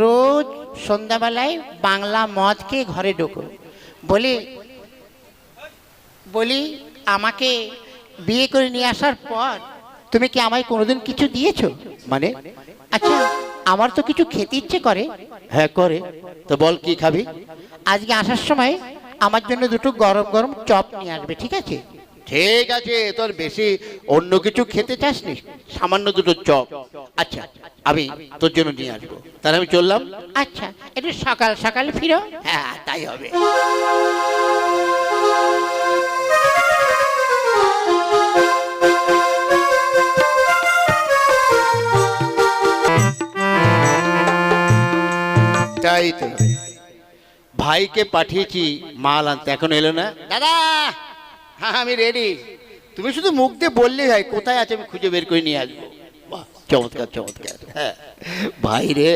রোজ সন্ধ্যাবেলায় বাংলা মদ খেয়ে ঘরে ঢোকো। বলি বলি আমাকে বিয়ে করে নিয়ে আসার পর তুমি কি আমায় কোনোদিন কিছু দিয়েছ? মানে আচ্ছা আমার তো কিছু খেতে ইচ্ছে করে। হ্যাঁ করে। তো বল কি খাবি? আজকে আসার সময় আমার জন্য দুটো গরম গরম চপ নিয়ে আসবে ঠিক আছে? ঠিক আছে তোর বেশি অন্য কিছু খেতে চাসনি? সামান্য দুটো চপ। আচ্ছা আমি তোর জন্য নিয়ে আসব। তাহলে আমি চললাম। আচ্ছা একটু সকাল সকাল ফিরো। হ্যাঁ তাই হবে। তাই তো। ভাইকে পাঠিয়েছি মাল আনতে এখন এলো না? দাদা হ্যাঁ আমি রেডি তুমি শুধু মুখ দিয়ে বললেই হয় কোথায় আছে আমি খুঁজে বের করে নিয়ে আসব। চমৎকার চমৎকার হ্যাঁ ভাই রে